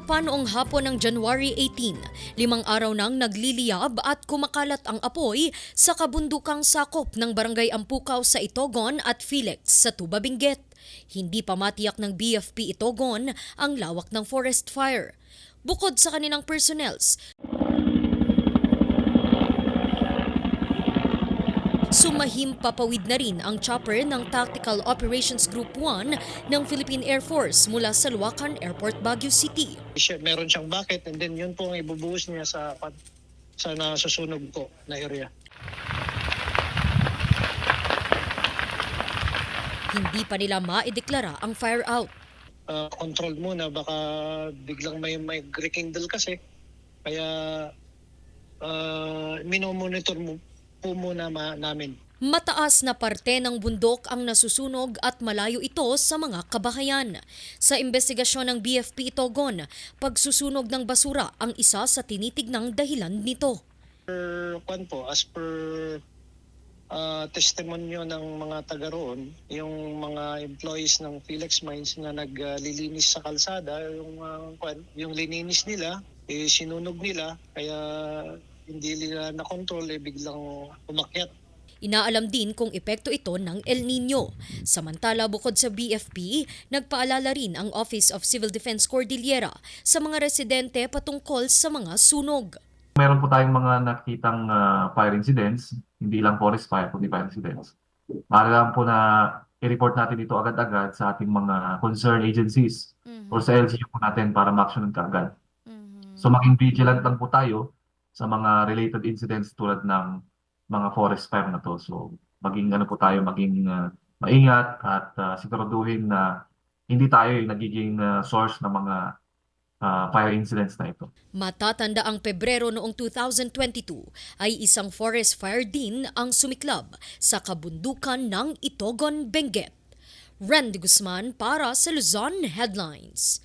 Simula pa noong hapon ng January 18, limang araw nang nagliliyab at kumakalat ang apoy sa kabundukang sakop ng Barangay Ampukaw sa Itogon at Felix sa Tuba. Hindi pa matiyak ng BFP Itogon ang lawak ng forest fire. Bukod sa kanilang personnels, Sumahim papawid na rin ang chopper ng Tactical Operations Group 1 ng Philippine Air Force mula sa Luacan Airport, Baguio City. meron siyang bucket and then yun po ang ibubuhos niya sa sa nasusunog po na area. Hindi pa nila maideklara ang fire out. Uh, controlled muna baka biglang may may rekindle kasi kaya uh, minomonitor mo po muna ma- namin. Mataas na parte ng bundok ang nasusunog at malayo ito sa mga kabahayan. Sa investigasyon ng BFP Itogon, pagsusunog ng basura ang isa sa tinitignang dahilan nito. Per kwan po as per uh, testimonyo ng mga taga roon, yung mga employees ng Felix Mines na naglilinis sa kalsada, yung uh, kwan, yung lininis nila, eh, sinunog nila kaya hindi nila na-control eh biglang umakyat Inaalam din kung epekto ito ng El Nino. Samantala bukod sa BFP, nagpaalala rin ang Office of Civil Defense Cordillera sa mga residente patungkol sa mga sunog. Meron po tayong mga nakitang ah, fire incidents, hindi lang forest fire, kundi fire incidents. Maaari lang po na i-report natin ito agad-agad sa ating mga concerned agencies or sa LGU po natin para ma-actionan kaagad. So maging vigilant lang po tayo sa mga related incidents tulad ng mga forest fire na to. So maging ano po tayo, maging ah, maingat at ah, siguraduhin na hindi tayo yung nagiging ah, source ng mga ah, fire incidents na ito. Matatanda ang Pebrero noong 2022 ay isang forest fire din ang sumiklab sa kabundukan ng Itogon, Benguet. Randy Guzman para sa Luzon Headlines.